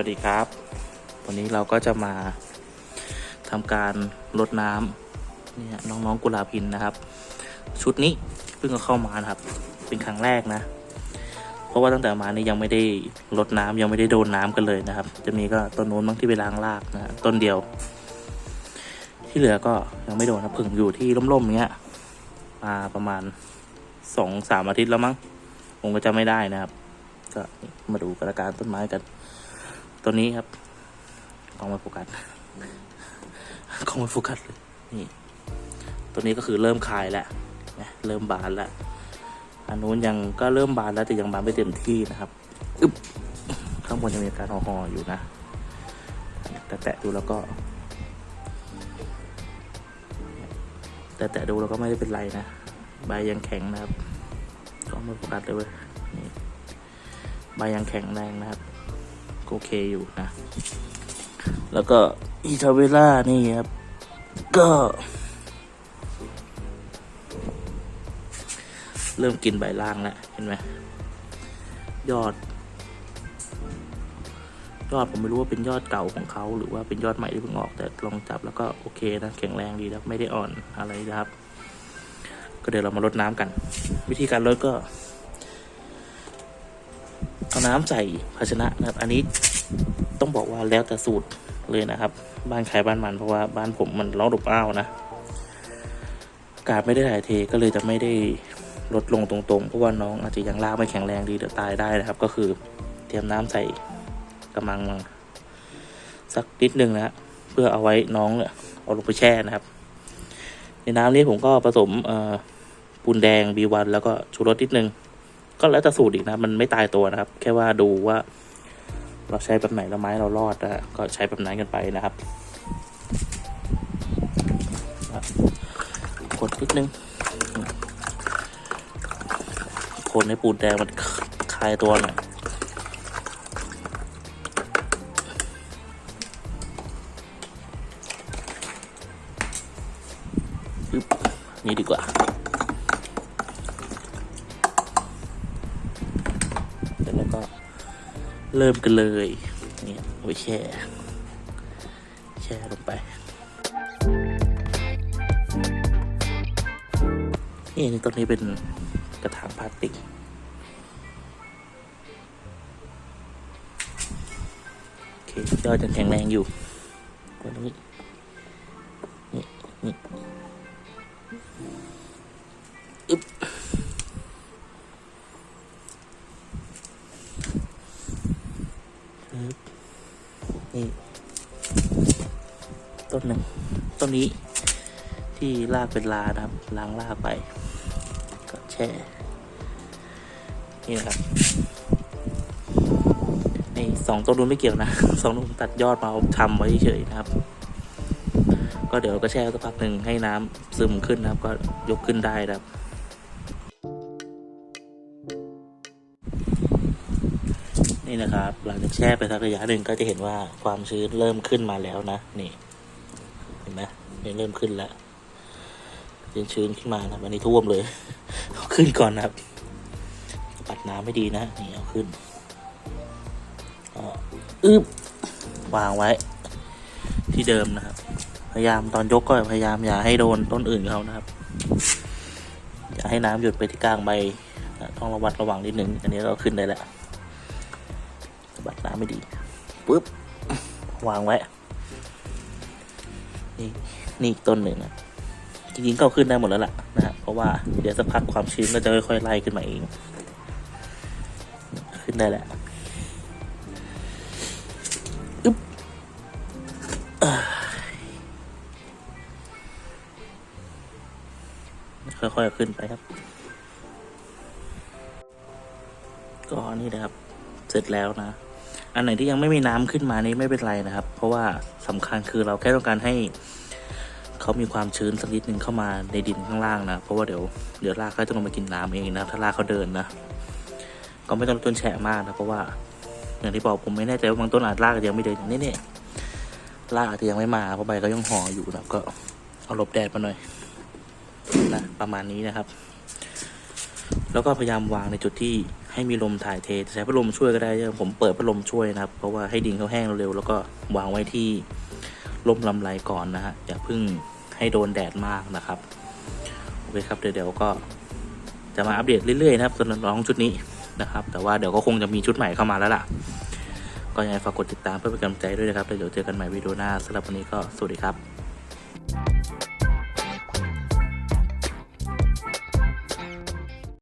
วัสดีครับ วันนี้เราก็จะมาทำการรดน้ำเนี่ยน้องๆกุหลาบหินนะครับ ชุดนี้เพิ่งเอาเข้ามานะครับ เป็นครั้งแรกนะ เพราะว่าตั้งแต่มานี่ยังไม่ได้รดน้ำยังไม่ได้โดนน้ำกันเลยนะครับ จะมีก็ต้นนู้นบ้างที่ไปล้างรากนะต้นเดียว ที่เหลือก็ยังไม่โดนนะเพิ่งอยู่ที่ร่มๆเนี้ยมาประมาณสองสามอาทิตย์แล้วมั้งผมก็จะไม่ได้นะครับ ก็มาดูกันอาการต้นไม้กัน ตัวนี้ครับกล้องไม่โฟกัสกล้องไม่โฟกัสเลยนี่ ตัวนี้ก็คือเริ่มคลายแล้วนะเริ่มบานแล้วอันนู้นยังก็เริ่มบานแล้วแต่ยังบานไม่เต็มที่นะครับอึ๊บข้างบนจะมีการห่อๆอยู่นะแต่แตะดูแล้วก็ แต่แตะดูแล้วก็ไม่ได้เป็นไรนะใบยังแข็งนะครับกล้องไม่โฟกัสเลยเว้ยนี่ใบยังแข็งแรงนะครับ โอเคอยู่นะ แล้วก็อีทาเวล่านี่ครับ ก็ เริ่มกินใบล่างแล้ว เห็นไหมยอด ยอดผมไม่รู้ว่าเป็นยอดเก่าของเขา หรือว่าเป็นยอดใหม่ที่เพิ่งออกแต่ลองจับแล้วก็โอเคนะแข็งแรงดีแล้วไม่ได้อ่อนอะไรนะครับ ก็เดี๋ยวเรามารดน้ำกัน วิธีการรดก็ เอาน้ำใส่ภาชนะนะครับ อันนี้ต้องบอกว่าแล้วแต่สูตรเลยนะครับ บ้านใครบ้านมันเพราะว่าบ้านผมมันร้อนอบอ้าวนะอากาศไม่ได้ถ่ายเทก็เลยจะไม่ได้ลดลงตรงๆ เพราะว่าน้องอาจจะยังรากไม่แข็งแรงดีเดี๋ยวตายได้นะครับ ก็คือเตรียมน้ำใส่กระมังสักนิดนึงนะเพื่อเอาไว้น้องเนี่ยเอาลงไปแช่นะครับ ในน้ำนี้ผมก็ผสมปูนแดงบีวันแล้วก็ชูรสนิดนึง ก็แล้วแต่สูตรอีกนะ มันไม่ตายตัวนะครับ แค่ว่าดูว่า เราใช้แบบไหนแล้วไม้เรารอดนะก็ใช้แบบนั้นกันไปนะครับกดนิดนึงคนให้ปูนแดงมันคลายตัวหน่อยนี่ดีกว่า เริ่มกันเลยเนี่ยโอ้ยแช่แช่ลงไปนี่นี่ต้นนี้เป็นกระถางพลาสติกโอเคยอดยังแข็งแรงอยู่ตัวนี้นี่ นี่ต้นหนึ่งต้นนี้ที่ลากเป็นลานะครับ ล้างลากไป ก็แช่ นี่นะครับนี่สองต้นนู้นไม่เกี่ยวนะสองต้นตัดยอดมาทำไว้เฉยนะครับ ก็เดี๋ยวก็แช่สักพักหนึ่งให้น้ำซึมขึ้นนะครับ ก็ยกขึ้นได้นะครับ นี่นะครับ หลังจากแช่ไปสักระยะหนึ่งก็จะเห็นว่าความชื้นเริ่มขึ้นมาแล้วนะ นี่ เห็นไหมนี่เริ่มขึ้นแล้วชื้นขึ้นมานะวันนี้ท่วมเลยเอาขึ้นก่อนนะครับ ปัดน้ำไม่ดีนะ นี่เอาขึ้นอึบวางไว้ ที่เดิมนะครับ พยายามตอนยกก็พยายามอย่าให้โดนต้นอื่นเขานะครับ อย่าให้น้ำหยดไปที่กลางใบ ต้องระวัดระวังนิดนึง อันนี้เราขึ้นได้แล้ว บัดน้ำไม่ดีปุ๊บวางไว้ นี่นี่อีกต้นหนึ่งนะจริงๆก็เอาขึ้นได้หมดแล้วล่ะนะฮะเพราะว่าเดี๋ยวสักพักความชื้นก็จะค่อยๆไล่ขึ้นมาเอง ขึ้นได้แล้วอึ๊บค่อยๆขึ้นไปครับ ก็นี่นะครับ เสร็จแล้วนะ อันไหนที่ยังไม่มีน้ำขึ้นมานี่ไม่เป็นไรนะครับ เพราะว่าสำคัญคือเราแค่ต้องการให้เขามีความชื้นสักนิดนึงเข้ามาในดินข้างล่างนะ เพราะว่าเดี๋ยวเดี๋ยวรากเขาจะลงมากินน้ำเองนะถ้ารากเขาเดินนะก็ไม่ต้องต้นแฉะมากนะเพราะว่าอย่างที่บอกผมไม่แน่ใจว่าบางต้นอาจรากอาจจะยังไม่เดินอย่างนี้เนี่ยรากอาจจะยังไม่มาเพราะใบเขายังห่ออยู่นะก็เอาหลบแดดมาหน่อยนะประมาณนี้นะครับ แล้วก็พยายามวางในจุดที่ ให้มีลมถ่ายเทใช้พัดลมช่วยก็ได้ผมเปิดพัดลมช่วยนะครับ เพราะว่าให้ดินเขาแห้งเร็วๆแล้วก็วางไว้ที่ร่มลำไรก่อนนะฮะอย่าเพิ่งให้โดนแดดมากนะครับโอเคครับเดี๋ยวๆก็จะมาอัปเดตเรื่อยๆนะครับสำหรับน้องชุดนี้นะครับ แต่ว่าเดี๋ยวก็คงจะมีชุดใหม่เข้ามาแล้วล่ะ ก็ยังไงฝากกดติดตามเพื่อเป็นกำลังใจด้วยนะครับแล้วเดี๋ยวเจอกันใหม่วิดีโอหน้าสำหรับวันนี้ก็สวัสดีครับ